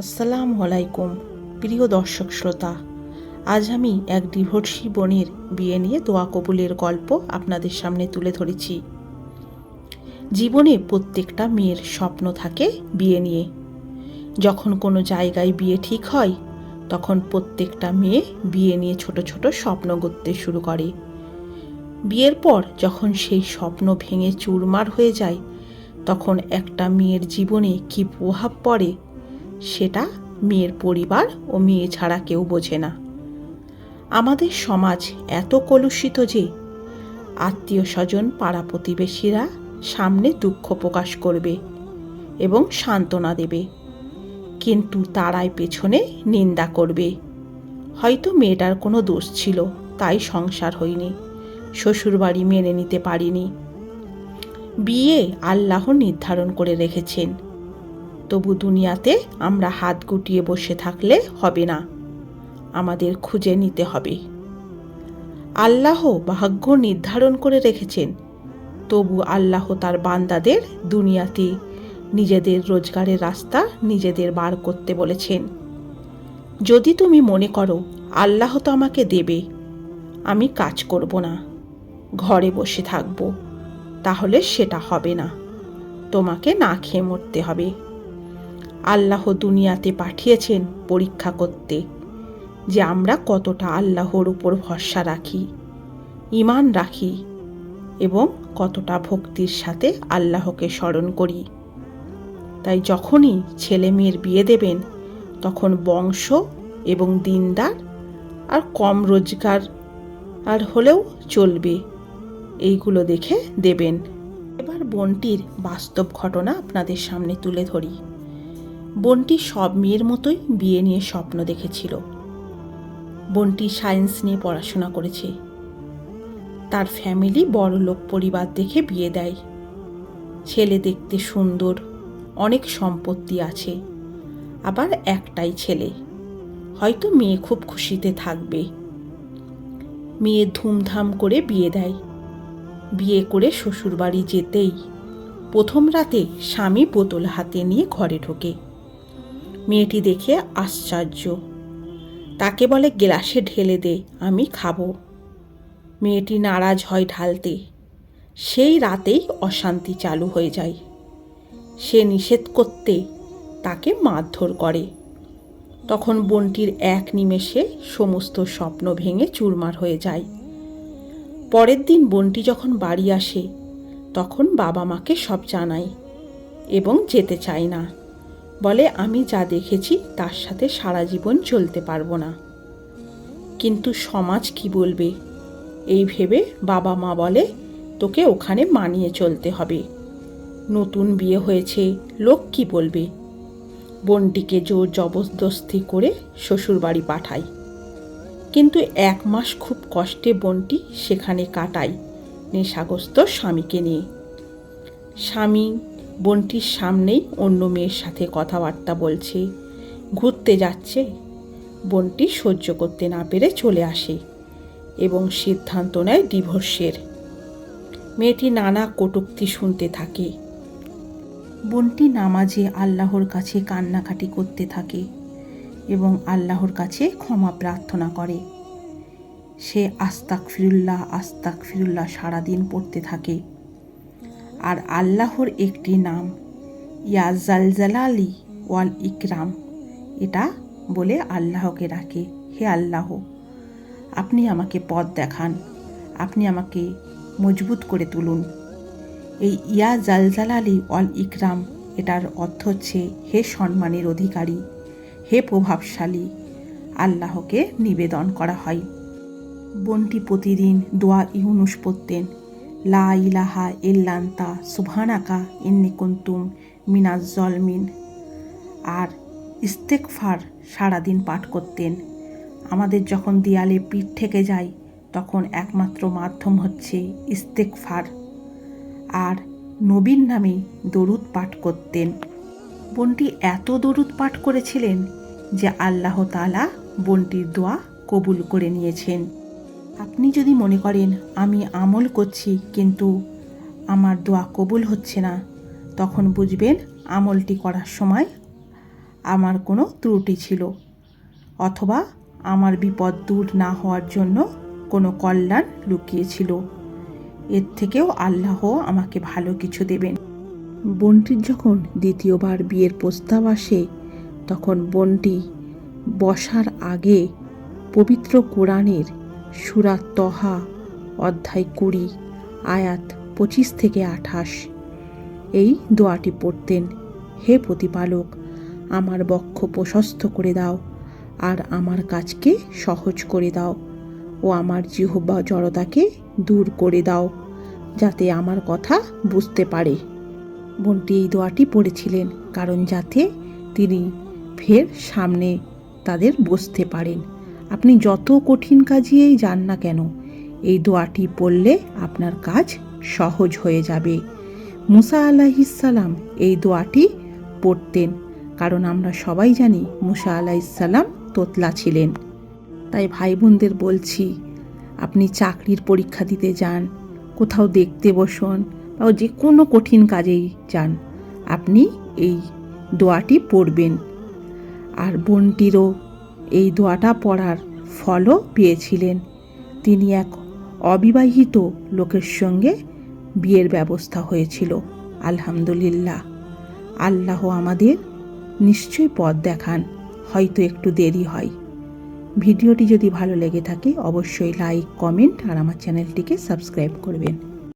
আসসালামু আলাইকুম, প্রিয় দর্শক শ্রোতা। আজ আমি এক ডিভোর্সি বোনের বিয়ে নিয়ে দোয়া কবুলের গল্প আপনাদের সামনে তুলে ধরেছি। জীবনে প্রত্যেকটা মেয়ের স্বপ্ন থাকে বিয়ে নিয়ে। যখন কোনো জায়গায় বিয়ে ঠিক হয়, তখন প্রত্যেকটা মেয়ে বিয়ে নিয়ে ছোট ছোট স্বপ্ন গড়তে শুরু করে। বিয়ের পর যখন সেই স্বপ্ন ভেঙে চুরমার হয়ে যায়, তখন একটা মেয়ের জীবনে কী প্রভাব পড়ে সেটা মেয়ের পরিবার ও মেয়ে ছাড়া কেউ বোঝে না। আমাদের সমাজ এত কলুষিত যে আত্মীয় স্বজন, পাড়া প্রতিবেশীরা সামনে দুঃখ প্রকাশ করবে এবং সান্ত্বনা দেবে। কিন্তু তারাই পেছনে নিন্দা করবে। হয়তো মেয়েটার কোনো দোষ ছিল, তাই সংসার হয়নি, শ্বশুরবাড়ি মেনে নিতে পারিনি। বিয়ে আল্লাহ নির্ধারণ করে রেখেছেন। তবু দুনিয়াতে আমরা হাত গুটিয়ে বসে থাকলে হবে না। আমাদের খুঁজে নিতে হবে। আল্লাহ ভাগ্য নির্ধারণ করে রেখেছেন। তবু আল্লাহ তার বান্দাদের দুনিয়াতে নিজেদের রোজগারের রাস্তা নিজেদের বার করতে বলেছেন। যদি তুমি মনে করো, আল্লাহ তো আমাকে দেবে, আমি কাজ করব না, ঘরে বসে থাকব, তাহলে সেটা হবে না। তোমাকে না খেয়ে মরতে হবে। আল্লাহ দুনিয়াতে পাঠিয়েছেন পরীক্ষা করতে, যে আমরা কতটা আল্লাহর উপর ভরসা রাখি ইমান রাখি এবং কতটা ভক্তির সাথে আল্লাহকে স্মরণ করি। তাই যখনই ছেলে মেয়ের বিয়ে দেবেন, তখন বংশ এবং দিনদার আর কম রোজগার আর হলেও চলবে, এইগুলো দেখে দেবেন। এবার বোনটির বাস্তব ঘটনা আপনাদের সামনে তুলে ধরি। বোনটি সব মেয়ের মতোই বিয়ে নিয়ে স্বপ্ন দেখেছিল। বোনটি সায়েন্স নিয়ে পড়াশোনা করেছে। তার ফ্যামিলি বড় লোক পরিবার দেখে বিয়ে দেয়। ছেলে দেখতে সুন্দর, অনেক সম্পত্তি আছে, আবার একটাই ছেলে। হয়তো মেয়ে খুব খুশিতে থাকবে। মেয়ে ধুমধাম করে বিয়ে দেয়। বিয়ে করে শ্বশুরবাড়ি যেতেই প্রথম রাতে স্বামী বোতল হাতে নিয়ে ঘরে ঢোকে। মেয়েটি দেখে আশ্চর্য। তাকে বলে, গ্লাসে ঢেলে দে, আমি খাব। মেয়েটি নারাজ হয় ঢালতে। সেই রাতেই অশান্তি চালু হয়ে যায়। সে নিষেধ করতে তাকে মারধর করে। তখন বোনটির এক নিমেষে সমস্ত স্বপ্ন ভেঙে চুরমার হয়ে যায়। পরের দিন বোনটি যখন বাড়ি আসে, তখন বাবা মাকে সব জানায় এবং যেতে চায় না। বলে, আমি যা দেখেছি, তার সাথে সারা জীবন চলতে পারব না। কিন্তু সমাজ কি বলবে? এই ভেবে বাবা মা বলে, তোকে ওখানে মানিয়ে চলতে হবে। নতুন বিয়ে হয়েছে, লোক কি বলবে? বোনটিকে জোর জবরদস্তি করে শ্বশুরবাড়ি পাঠায় কিন্তু এক মাস খুব কষ্টে বোনটি সেখানে কাটায় নেশাগ্রস্ত স্বামীকে নিয়ে। স্বামী বোনটির সামনেই অন্য মেয়ের সাথে কথাবার্তা বলছে। ঘুরতে যাচ্ছে। বোনটি সহ্য করতে না পেরে চলে আসে এবং সিদ্ধান্ত নেয় ডিভোর্সের। মেয়েটি নানা কটুক্তি শুনতে থাকে। বোনটি নামাজে আল্লাহর কাছে কান্নাকাটি করতে থাকে এবং আল্লাহর কাছে ক্ষমা প্রার্থনা করে। সে আস্তাক ফিরুল্লাহ আস্তাক ফিরুল্লাহ সারাদিন পড়তে থাকে। আর আল্লাহর একটি নাম। ইয়া জালজালালি ওয়াল ইকরাম। এটা বলে আল্লাহকে ডাকে, হে আল্লাহ, আপনি আমাকে পথ দেখান, আপনি আমাকে মজবুত করে তুলুন। এই ইয়া জালজালালি ওয়াল ইকরাম, এটার অর্থ হচ্ছে হে সম্মানের অধিকারী, হে প্রভাবশালী, আল্লাহকে নিবেদন করা হয়। বোনটি প্রতিদিন দোয়া ইউনুস পড়তেন লা ইলাহা ইল্লান্তা, সুবহানাকা ইন্নি কুন্তুম মিনাজ জলমিন আর ইস্তেকফার সারাদিন পাঠ করতেন। আমাদের যখন দেয়ালে পিঠ থেকে যায়, তখন একমাত্র মাধ্যম হচ্ছে ইস্তেকফার আর নবীন নামে দরুদ পাঠ করতেন। বোনটি এত দরুদ পাঠ করেছিলেন যে আল্লাহ তালা বোনটির দোয়া কবুল করে নিয়েছেন। আপনি যদি মনে করেন আমি আমল করছি, কিন্তু আমার দোয়া কবুল হচ্ছে না, তখন বুঝবেন আমলটি করার সময় আমার কোনো ত্রুটি ছিল, অথবা আমার বিপদ দূর না হওয়ার জন্য কোনো কল্যাণ লুকিয়েছিল। এর থেকেও আল্লাহ আমাকে ভালো কিছু দেবেন। বোনটির যখন দ্বিতীয়বার বিয়ের প্রস্তাব আসে, তখন বোনটি বসার আগে পবিত্র কোরআনের সুরা তহা, অধ্যায় কুড়ি, আয়াত পঁচিশ থেকে আঠাশ। এই দোয়াটি পড়তেন, হে প্রতিপালক, আমার বক্ষ প্রশস্ত করে দাও, আর আমার কাজকে সহজ করে দাও, ও আমার জিহ্বা জড়তাকে দূর করে দাও, যাতে আমার কথা বুঝতে পারে। বোনটি এই দোয়াটি পড়েছিলেন, কারণ যাতে তিনি ফের সামনে তাদের বসতে পারেন। আপনি যত কঠিন কাজিয়েই যান না কেন, এই দোয়াটি পড়লে আপনার কাজ সহজ হয়ে যাবে। মুসা আলাহিসাল্লাম এই দোয়াটি পড়তেন, কারণ আমরা সবাই জানি মুসা আলাহিসাল্লাম তোতলা ছিলেন। তাই ভাই বোনদের বলছি, আপনি চাকরির পরীক্ষা দিতে যান, কোথাও দেখতে বসুন বা যে কোনো কঠিন কাজেই যান, আপনি এই দোয়াটি পড়বেন। আর বোনটিরও এই দোয়াটা পড়ার ফলও পেয়েছিলেন। তিনি এক অবিবাহিত লোকের সঙ্গে বিয়ের ব্যবস্থা হয়েছিল। আলহামদুলিল্লাহ। আল্লাহ আমাদের নিশ্চয়ই পথ দেখান, হয়তো একটু দেরি হয়। ভিডিওটি যদি ভালো লেগে থাকে, অবশ্যই লাইক, কমেন্ট আর আমার চ্যানেলটিকে সাবস্ক্রাইব করবেন।